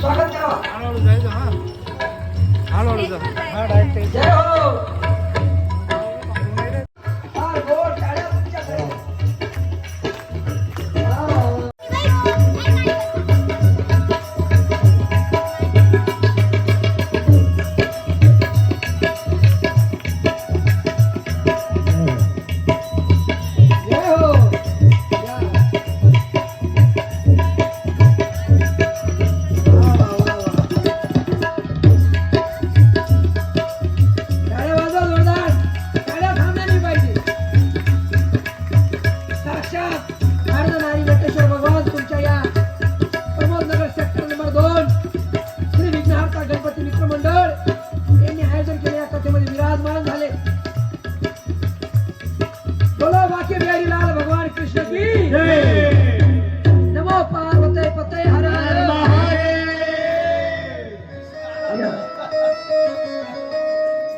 સ્વાગત કરો. હાલો હાલો જય હો.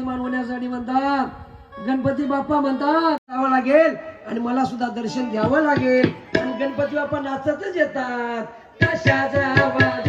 विराजमान होण्यासाठी म्हणतात. गणपती बाप्पा म्हणतात जावं लागेल. आणि मला सुद्धा दर्शन घ्यावं लागेल. आणि गणपती बाप्पा नाचतच येतात. कशाचा आवाज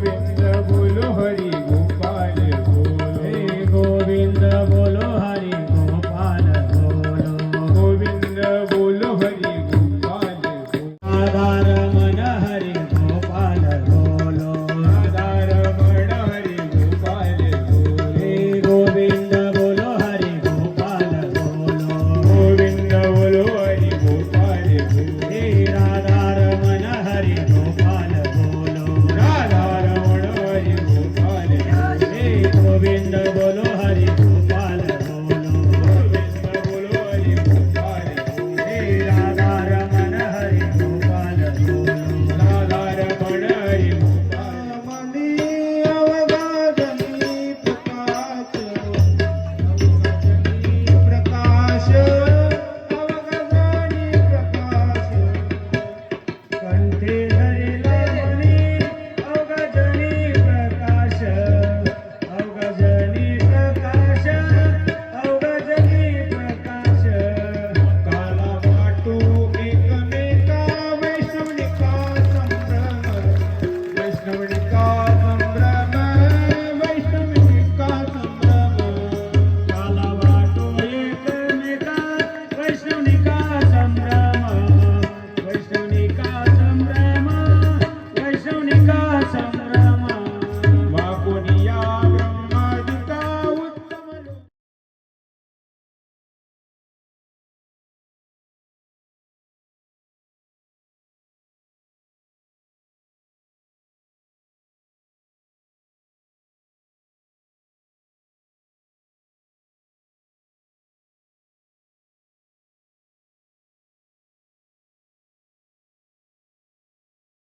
movie.